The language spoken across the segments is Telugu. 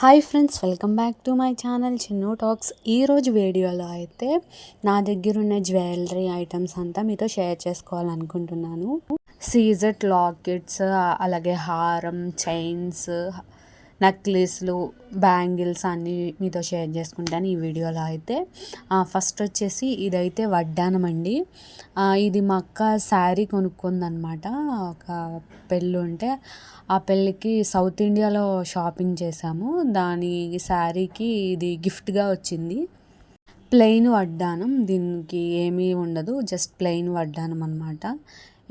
Hi friends welcome back to my channel Chinnu talks. ఈరోజు వీడియోలో అయితే నా దగ్గర ఉన్న జ్యువెలరీ ఐటమ్స్ అంతా మీతో షేర్ చేసుకోవాలనుకుంటున్నాను. సీజెట్ లాకెట్స్ అలాగే హారం చైన్స్ నెక్లెస్లు బ్యాంగిల్స్ అన్నీ మీతో షేర్ చేసుకుంటాను ఈ వీడియోలో అయితే. ఫస్ట్ వచ్చేసి ఇదైతే వడ్డానం అండి. ఇది మా అక్క శారీ కొనుక్కుందనమాట ఒక పెళ్ళి ఉంటే ఆ పెళ్ళికి సౌత్ ఇండియాలో షాపింగ్ చేశాము. దాని శారీకి ఇది గిఫ్ట్గా వచ్చింది. ప్లెయిన్ వడ్డానం దీనికి ఏమీ ఉండదు జస్ట్ ప్లెయిన్ వడ్డానం అనమాట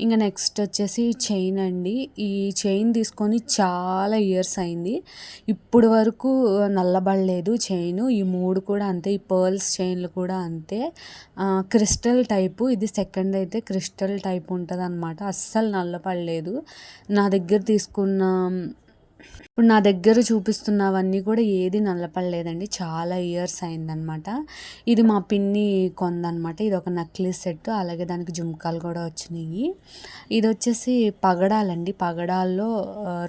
ఇంకా నెక్స్ట్ వచ్చేసి చైన్ అండి. ఈ చైన్ తీసుకొని చాలా ఇయర్స్ అయింది. ఇప్పుడు వరకు నల్లబడలేదు చైన్. ఈ మూడు కూడా అంతే ఈ పర్ల్స్ చైన్లు కూడా అంతే. క్రిస్టల్ టైపు ఇది సెకండ్ అయితే క్రిస్టల్ టైప్ ఉంటుంది అనమాట అస్సలు నల్లబడలేదు. నా దగ్గర తీసుకున్న ఇప్పుడు నా దగ్గర చూపిస్తున్నవన్నీ కూడా ఏది నల్లపడలేదండి. చాలా ఇయర్స్ అయిందనమాట ఇది మా పిన్ని కొందనమాట ఇది ఒక నక్లెస్ సెట్ అలాగే దానికి జుమ్కాలు కూడా వచ్చినాయి. ఇది వచ్చేసి పగడాలండి. పగడాల్లో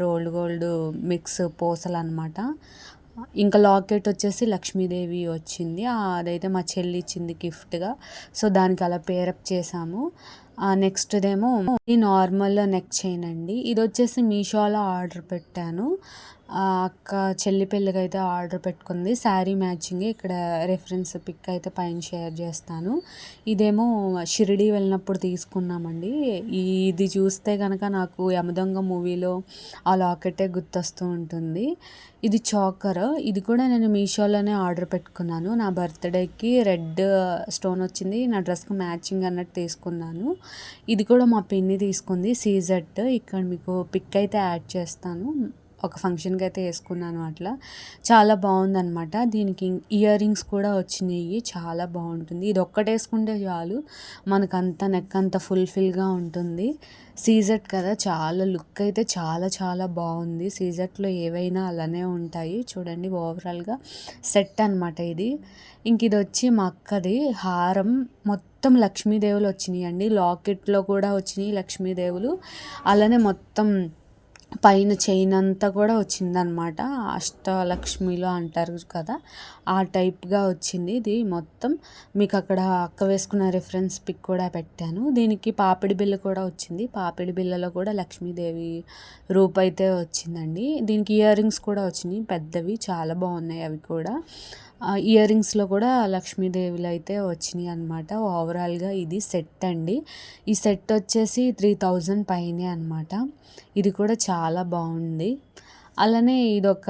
రోల్డ్ గోల్డ్ మిక్స్ పూసలు అనమాట ఇంకా లాకెట్ వచ్చేసి లక్ష్మీదేవి వచ్చింది. అదైతే మా చెల్లి ఇచ్చింది గిఫ్ట్గా. సో దానికి అలా పేరప్ చేసాము. నెక్స్ట్ దేమో ఈ నార్మల్ నెక్ చైన్ అండి. ఇది వచ్చేసి మీషోలో ఆర్డర్ పెట్టాను. అక్క చెల్లి పెళ్ళికి అయితే ఆర్డర్ పెట్టుకుంది. శారీ మ్యాచింగ్ ఇక్కడ రెఫరెన్స్ పిక్ అయితే పైన షేర్ చేస్తాను. ఇదేమో షిరిడి వెళ్ళినప్పుడు తీసుకున్నామండి. ఇది చూస్తే కనుక నాకు యమదొంగ మూవీలో ఆ లాకెటే గుర్తొస్తూ ఉంటుంది. ఇది చాకర్. ఇది కూడా నేను మీషోలోనే ఆర్డర్ పెట్టుకున్నాను. నా బర్త్డేకి రెడ్ స్టోన్ వచ్చింది. నా డ్రెస్కి మ్యాచింగ్ అన్నట్టు తీసుకున్నాను. ఇది కూడా మా పిన్ని తీసుకుంది. సీజెట్ ఇక్కడ మీకు పిక్ అయితే యాడ్ చేస్తాను. ఒక ఫంక్షన్కి అయితే వేసుకున్నాను అట్లా. చాలా బాగుందనమాట దీనికి ఇయర్ రింగ్స్ కూడా వచ్చినాయి. చాలా బాగుంటుంది. ఇది ఒక్కటి వేసుకుంటే చాలు. మనకు అంత నెక్ అంత ఫుల్ఫిల్గా ఉంటుంది సీజెట్ కదా చాలా లుక్ అయితే చాలా చాలా బాగుంది. సీజెట్లో ఏవైనా అలానే ఉంటాయి. చూడండి ఓవరాల్గా సెట్ అనమాట ఇది. ఇంక ఇది వచ్చి మా అక్కది హారం. మొత్తం లక్ష్మీదేవులు వచ్చినాయి అండి లాకెట్లో కూడా వచ్చినాయి లక్ష్మీదేవులు. అలానే మొత్తం పైన చైన్ అంతా కూడా వచ్చిందనమాట అష్టలక్ష్మిలో అంటారు కదా ఆ టైప్గా వచ్చింది. ఇది మొత్తం మీకు అక్కడ అక్క వేసుకున్న రిఫరెన్స్ పిక్ కూడా పెట్టాను. దీనికి పాపిడి బిల్ల కూడా వచ్చింది. పాపిడి బిల్లలో కూడా లక్ష్మీదేవి రూప్ అయితే వచ్చిందండి. దీనికి ఇయర్ రింగ్స్ కూడా వచ్చినాయి. పెద్దవి చాలా బాగున్నాయి అవి కూడా. ఇయర్ రింగ్స్లో కూడా లక్ష్మీదేవిలు అయితే వచ్చినాయి అనమాట ఓవరాల్గా ఇది సెట్ అండి. ఈ సెట్ వచ్చేసి త్రీ థౌజండ్ పైనే అనమాట ఇది కూడా చాలా బాగుంది. అలానే ఇదొక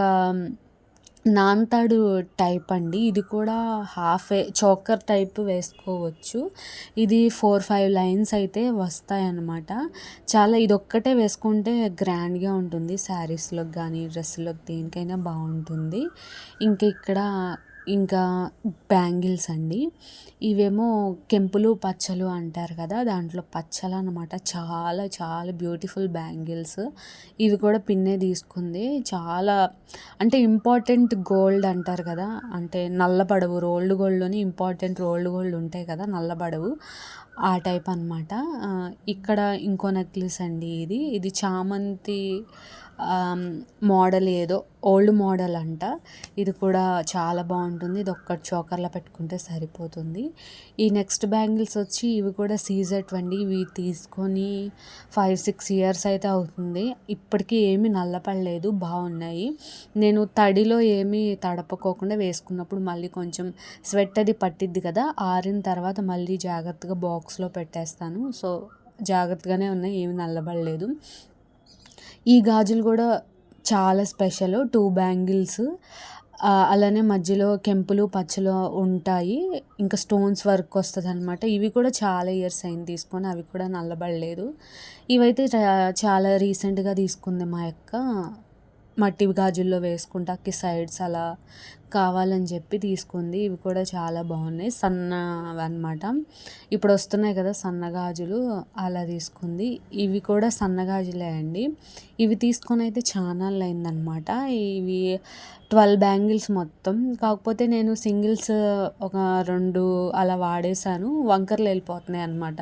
నాంతాడు టైప్ అండి. ఇది కూడా హాఫ్ చోకర్ టైప్ వేసుకోవచ్చు. ఇది ఫోర్ ఫైవ్ లైన్స్ అయితే వస్తాయన్నమాట చాలా ఇది ఒక్కటే వేసుకుంటే గ్రాండ్గా ఉంటుంది. శారీస్లోకి కానీ డ్రెస్సులకు దేనికైనా బాగుంటుంది. ఇంక ఇక్కడ ఇంకా బ్యాంగిల్స్ అండి. ఇవేమో కెంపులు పచ్చలు అంటారు కదా దాంట్లో పచ్చలు అనమాట చాలా చాలా బ్యూటిఫుల్ బ్యాంగిల్స్. ఇవి కూడా పిన్నే తీసుకుంది. చాలా అంటే ఇంపార్టెంట్ గోల్డ్ అంటారు కదా అంటే నల్లబడవు రోల్డ్ గోల్డ్లోని ఇంపార్టెంట్ రోల్డ్ గోల్డ్ ఉంటాయి కదా నల్లబడవు ఆ టైప్ అనమాట ఇక్కడ ఇంకో నెక్లెస్ అండి ఇది. ఇది చామంతి మోడల్ ఏదో ఓల్డ్ మోడల్ అంట. ఇది కూడా చాలా బాగుంటుంది. ఇది ఒక్కటి చోకర్లో పెట్టుకుంటే సరిపోతుంది. ఈ నెక్స్ట్ బ్యాంగిల్స్ వచ్చి ఇవి కూడా సీజెట్ వండి ఇవి తీసుకొని ఫైవ్ సిక్స్ ఇయర్స్ అయితే అవుతుంది. ఇప్పటికీ ఏమీ నల్లపడలేదు. బాగున్నాయి. నేను తడిలో ఏమీ తడపకోకుండా వేసుకున్నప్పుడు మళ్ళీ కొంచెం స్వెట్ అది పట్టిద్ది కదా ఆరిన తర్వాత మళ్ళీ జాగ్రత్తగా బాక్స్లో పెట్టేస్తాను. సో జాగ్రత్తగానే ఉన్నాయి. ఏమి నల్లబడలేదు. ఈ గాజులు కూడా చాలా స్పెషల్ టూ బ్యాంగిల్స్. అలానే మధ్యలో కెంపులు పచ్చలు ఉంటాయి. ఇంకా స్టోన్స్ వర్క్ వస్తుంది అనమాట ఇవి కూడా చాలా ఇయర్స్ అయింది తీసుకొని అవి కూడా నల్లబడలేదు. ఇవైతే చాలా రీసెంట్గా తీసుకుంది మా యొక్క మట్టి గాజుల్లో వేసుకుంటాకి సైడ్స్ అలా కావాలని చెప్పి తీసుకుంది. ఇవి కూడా చాలా బాగున్నాయి. సన్న అనమాట ఇప్పుడు వస్తున్నాయి కదా సన్న గాజులు అలా తీసుకుంది. ఇవి కూడా సన్న గాజులే అండి. ఇవి తీసుకొని అయితే చాలా అయిందనమాట ఇవి ట్వెల్వ్ బ్యాంగిల్స్ మొత్తం. కాకపోతే నేను సింగిల్స్ ఒక రెండు అలా వాడేసాను వంకర్లు వెళ్ళిపోతున్నాయి అనమాట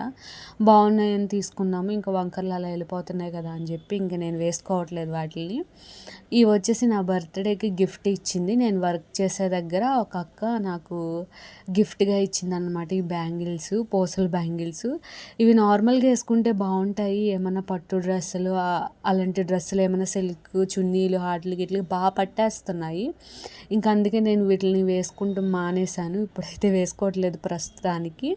బాగున్నాయని తీసుకున్నాము. ఇంకా వంకర్లు అలా వెళ్ళిపోతున్నాయి కదా అని చెప్పి ఇంకా నేను వేసుకోవట్లేదు వాటిని ఇవి వచ్చేసి నా బర్త్డేకి గిఫ్ట్ ఇచ్చింది. నేను వర్క్ చేసే దగ్గర ఒక అక్క నాకు గిఫ్ట్గా ఇచ్చిందనమాట ఈ బ్యాంగిల్స్ పోసల్ బ్యాంగిల్స్. ఇవి నార్మల్గా వేసుకుంటే బాగుంటాయి ఏమైనా పట్టు డ్రెస్సులు అలాంటి డ్రెస్సులు ఏమైనా సిల్క్ చున్నీలు హాట్లు గిట్లు బాగా పట్టేస్తున్నాయి. ఇంకా అందుకే నేను వీటిని వేసుకుంటూ మానేశాను. ఇప్పుడైతే వేసుకోవట్లేదు ప్రస్తుతానికి.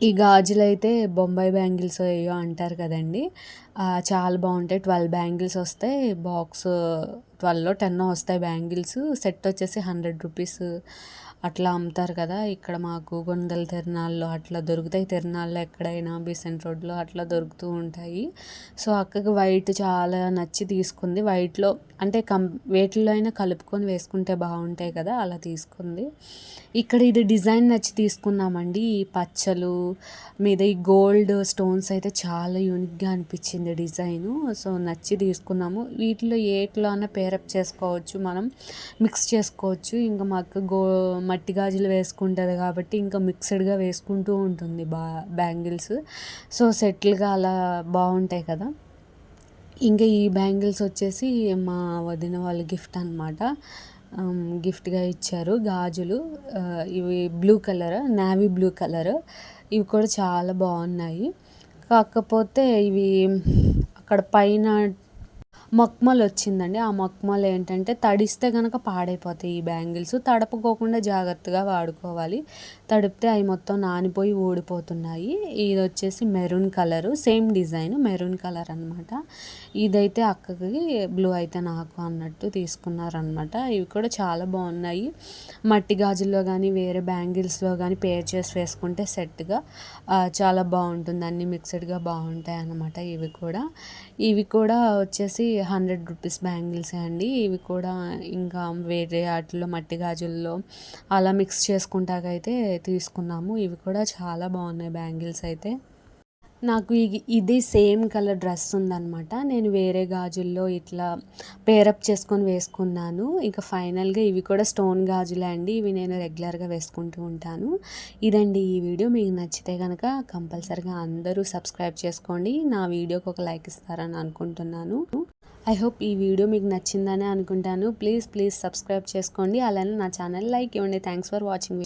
ఈ గాజులు అయితే బొంబాయి బ్యాంగిల్స్ అయ్యో అంటారు కదండి. చాలా బాగుంటాయి. ట్వెల్వ్ బ్యాంగిల్స్ వస్తాయి. బాక్స్ ట్వెల్వ్లో టెన్ వస్తాయి బ్యాంగిల్స్. సెట్ వచ్చేసి హండ్రెడ్ రూపీస్ అట్లా అమ్ముతారు కదా. ఇక్కడ మాకు గొందల తిరణాల్లో అట్లా దొరుకుతాయి. తిరణాల్లో ఎక్కడైనా బీసెంట్ రోడ్లో అట్లా దొరుకుతూ ఉంటాయి. సో అక్కకి వైట్ చాలా నచ్చి తీసుకుంది. వైట్లో అంటే కం వేటిల్లో అయినా కలుపుకొని వేసుకుంటే బాగుంటాయి కదా అలా తీసుకుంది. ఇక్కడ ఇది డిజైన్ నచ్చి తీసుకున్నామండి. ఈ పచ్చలు మీద ఈ గోల్డ్ స్టోన్స్ అయితే చాలా యూనిక్గా అనిపించింది. డిజైను. సో నచ్చి తీసుకున్నాము. వీటిలో ఏట్లో అయినా పేరప్ చేసుకోవచ్చు మనం. మిక్స్ చేసుకోవచ్చు. ఇంకా మాకు గో మట్టి గాజులు వేసుకుంటుంది కాబట్టి ఇంకా మిక్స్డ్గా వేసుకుంటూ ఉంటుంది బా బ్యాంగిల్స్. సో సెటిల్గా అలా బాగుంటాయి కదా. ఇంకా ఈ బ్యాంగిల్స్ వచ్చేసి మా వదిన వాళ్ళ గిఫ్ట్ అనమాట గిఫ్ట్గా ఇచ్చారు గాజులు. ఇవి blue colour navy blue colour ఇవి కూడా చాలా బాగున్నాయి. కాకపోతే ఇవి అక్కడ పైన మక్మల్ వచ్చిందండి ఆ మక్మల్ ఏంటంటే తడిస్తే కనుక పాడైపోతాయి ఈ బ్యాంగిల్స్. తడపకోకుండా జాగ్రత్తగా వాడుకోవాలి. తడిపితే అవి మొత్తం నానిపోయి ఊడిపోతున్నాయి. ఇది వచ్చేసి maroon colour. Same design maroon colour అనమాట ఇదైతే అక్కకి బ్లూ అయితే నాకు అన్నట్టు తీసుకున్నారనమాట ఇవి కూడా చాలా బాగున్నాయి. మట్టి గాజుల్లో కానీ వేరే బ్యాంగిల్స్లో కానీ పేర్ చేసి వేసుకుంటే సెట్గా చాలా బాగుంటుంది. అన్ని మిక్స్డ్గా బాగుంటాయి అన్నమాట ఇవి కూడా. ఇవి కూడా వచ్చేసి వచ్చేసి హండ్రెడ్ రూపీస్ బ్యాంగిల్సే అండి. ఇవి కూడా ఇంకా వేరే వాటిలో మట్టి గాజుల్లో అలా మిక్స్ చేసుకుంటాకైతే తీసుకున్నాము. ఇవి కూడా చాలా బాగున్నాయి బ్యాంగిల్స్ అయితే. నాకు ఇది సేమ్ కలర్ డ్రెస్ ఉందనమాట నేను వేరే గాజుల్లో ఇట్లా పేరప్ చేసుకొని వేసుకున్నాను. ఇంకా ఫైనల్గా ఇవి కూడా స్టోన్ గాజులే అండి. ఇవి నేను రెగ్యులర్గా వేసుకుంటూ ఉంటాను. ఇదండి ఈ వీడియో. మీకు నచ్చితే కనుక కంపల్సరిగా అందరూ సబ్స్క్రైబ్ చేసుకోండి. నా వీడియోకి ఒక లైక్ ఇస్తారని అనుకుంటున్నాను. ఐ హోప్ ఈ వీడియో మీకు నచ్చిందని అనుకుంటాను. ప్లీజ్ ప్లీజ్ సబ్స్క్రైబ్ చేసుకోండి. అలానే నా ఛానల్ లైక్ ఇవ్వండి. Thanks for watching